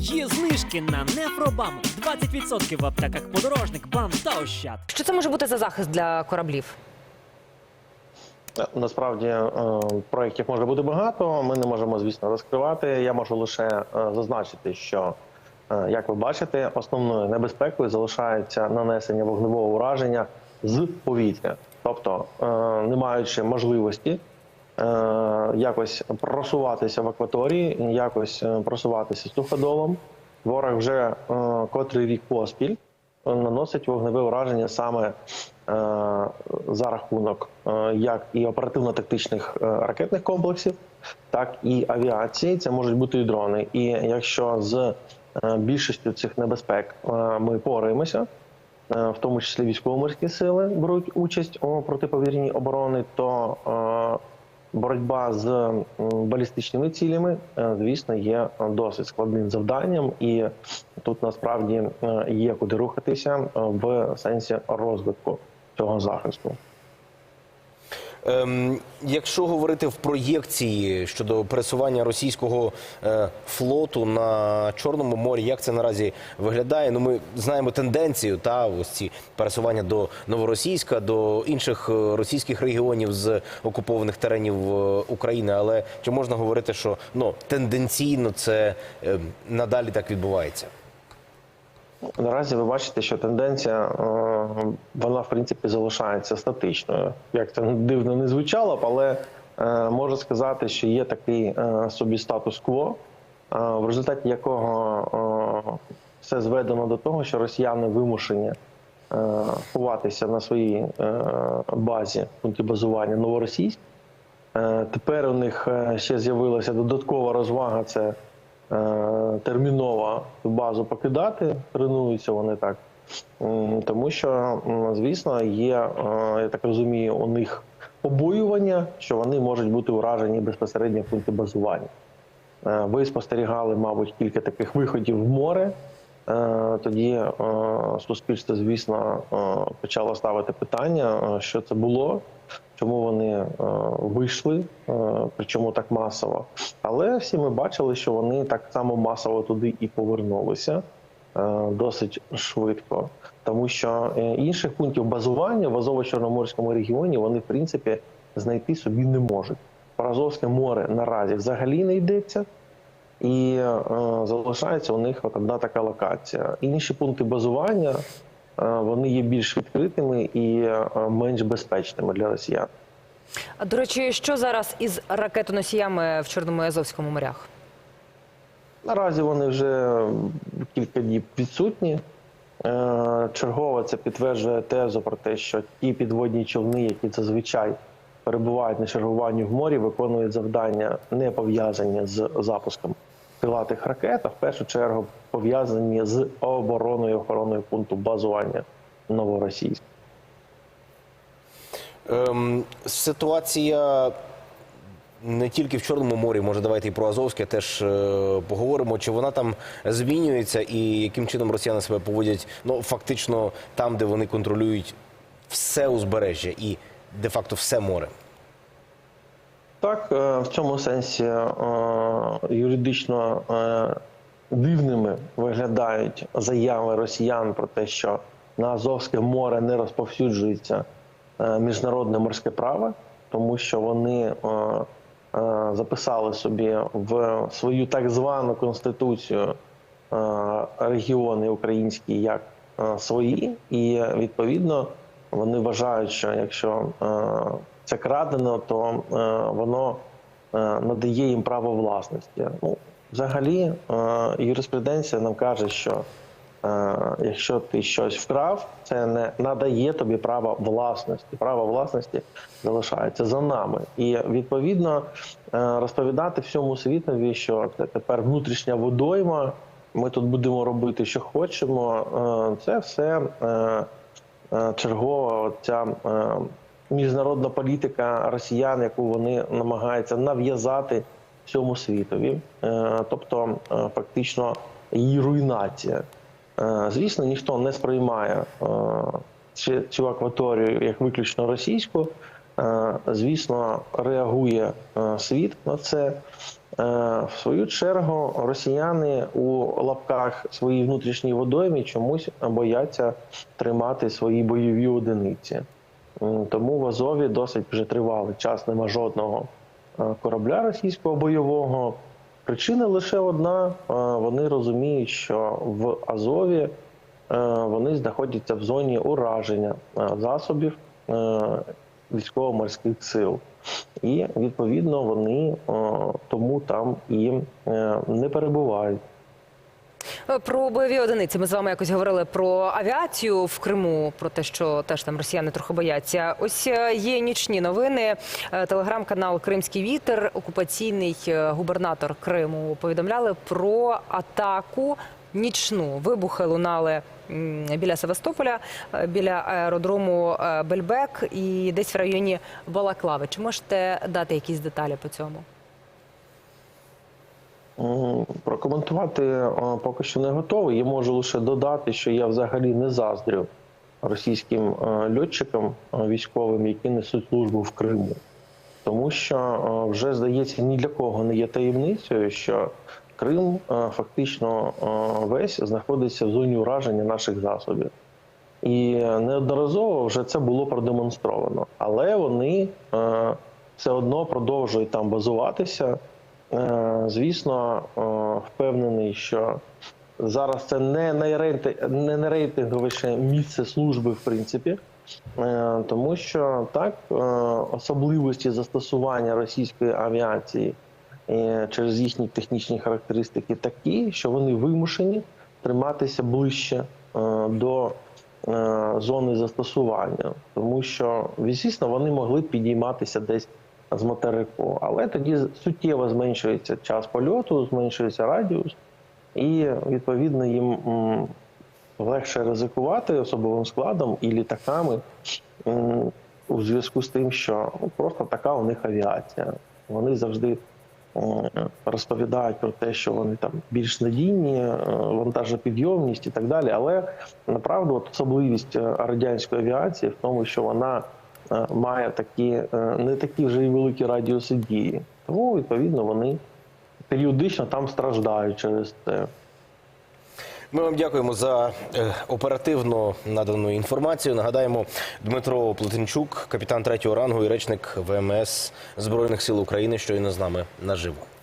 Є знижки на Нефробам 20% в аптеках подорожник, бам та ощад. Що це може бути за захист для кораблів? Насправді е, проєктів може бути багато. Ми не можемо, звісно, розкривати. Я можу лише е, зазначити, що, е, як ви бачите, основною небезпекою залишається нанесення вогневого ураження з повітря, тобто, е, не маючи можливості е, якось просуватися в акваторії, якось е, просуватися суходолом. Ворог вже е, котрий рік поспіль е, наносить вогневе ураження саме е, за рахунок е, як і оперативно-тактичних е, ракетних комплексів, так і авіації. Це можуть бути і дрони. І якщо з е, більшістю цих небезпек е, ми пораємося, е, в тому числі військово-морські сили беруть участь у протиповітряній оборони, то е, боротьба з балістичними цілями, е, звісно, є досить складним завданням, і тут насправді е, є куди рухатися е, в сенсі розвитку цього захисту. Ем, якщо говорити в проєкції щодо пересування російського е, флоту на Чорному морі, як це наразі виглядає? Ну, ми знаємо тенденцію та ось ці пересування до Новоросійська, до інших е, російських регіонів з окупованих теренів е, України. Але чи можна говорити, що ну тенденційно це е, надалі так відбувається? Наразі ви бачите, що тенденція е, вона в принципі залишається статичною. Як це дивно не звучало але е, можу сказати, що є такий е, собі статус-кво, в результаті якого все зведено до того, що росіяни вимушені ховатися на своїй базі пункті базування новоросійськ. Тепер у них ще з'явилася додаткова розвага. Це терміново базу покидати. Тренуються вони так. Тому що, звісно, є, е, я так розумію, у них побоювання, що вони можуть бути уражені безпосередньо в пункті базування. Е, Ви спостерігали, мабуть, кілька таких виходів в море. Е, Тоді е, суспільство, звісно, е, почало ставити питання, е, що це було, чому вони е, вийшли, е, причому так масово. Але всі ми бачили, що вони так само масово туди і повернулися е, досить швидко, тому що інших пунктів базування в Азово-Чорноморському регіоні вони в принципі знайти собі не можуть. Про Азовське море наразі взагалі не йдеться. І е, залишається у них от одна така локація. Інші пункти базування вони є більш відкритими і е, менш безпечними для росіян. До речі, що зараз із ракетоносіями в Чорному і Азовському морях? Наразі вони вже кілька днів відсутні. Е, Чергово це підтверджує тезу про те, що ті підводні човни, які зазвичай перебувають на чергуванні в морі, виконують завдання не пов'язані з запуском крилатих ракет, а в першу чергу пов'язані з обороною і охороною пункту базування новоросійськ. Ем, ситуація не тільки в Чорному морі, може, давайте і про Азовське теж е, поговоримо. Чи вона там змінюється і яким чином росіяни себе поводять ну, фактично там, де вони контролюють все узбережжя і де-факто все море? Так, е, в цьому сенсі е, юридично е, дивними виглядають заяви росіян про те, що на Азовське море не розповсюджується міжнародне морське право, тому що вони записали собі в свою так звану конституцію регіони українські як свої, і відповідно вони вважають, що якщо е, це крадено, то е, воно е, надає їм право власності. Ну, взагалі, юриспруденція нам каже, що якщо ти щось вкрав, це не надає тобі права власності. Право власності залишається за нами. І відповідно розповідати всьому світові, що це тепер внутрішня водойма. Ми тут будемо робити, що хочемо. Це все чергова ця е, міжнародна політика росіян, яку вони намагаються нав'язати всьому світові, Е, тобто е, фактично її руйнація. Е, Звісно, ніхто не сприймає е, цю- акваторію як виключно російську. Е, Звісно, реагує е, світ на це. В свою чергу росіяни у лапках своїй внутрішній водоймі чомусь бояться тримати свої бойові одиниці. Тому в Азові досить вже тривалий час нема жодного е, корабля російського бойового. Причина лише одна: е, вони розуміють, що в Азові е, вони знаходяться в зоні ураження е, засобів е, військово-морських сил. І відповідно вони е, тому там і е, не перебувають. Е, Про бойові одиниці ми з вами якось говорили про авіацію в Криму, про те, що теж там росіяни трохи бояться. Ось є нічні новини. Телеграм-канал Кримський вітер, окупаційний губернатор Криму повідомляли про атаку. Нічну вибухи лунали біля Севастополя, е, біля аеродрому е, Бельбек і десь в районі Балаклави. Чи можете дати якісь деталі по цьому? Прокоментувати е, поки що не готовий. Я можу лише додати, що я взагалі не заздрю російським льотчикам військовим, які несуть службу в Криму. Тому що вже здається ні для кого не є таємницею, що Крим е, фактично е, весь знаходиться в зоні ураження наших засобів. І неодноразово вже це було продемонстровано. Але вони е, все одно продовжують там базуватися. Звісно, впевнений, що зараз це не найрейти- не найрейтинговіше місце служби, в принципі, тому що так особливості застосування російської авіації через їхні технічні характеристики такі, що вони вимушені триматися ближче е, до е, зони застосування, тому що, звісно, вони могли підійматися десь з материку, але тоді суттєво зменшується час польоту, зменшується радіус, і відповідно їм легше ризикувати особовим складом і літаками у зв'язку з тим, що просто така у них авіація. Вони завжди розповідають про те, що вони там більш надійні, е, вантажопідйомність і так далі. Але направду особливість е, радянської авіації в тому, що вона е, має такі е, не такі вже й великі радіуси дії. Тому відповідно вони періодично там страждають через це. Ми вам дякуємо за е, оперативно надану інформацію. Нагадаємо, Дмитро Плетенчук, капітан третього рангу і речник ВМС Збройних сил України, щойно з нами наживо.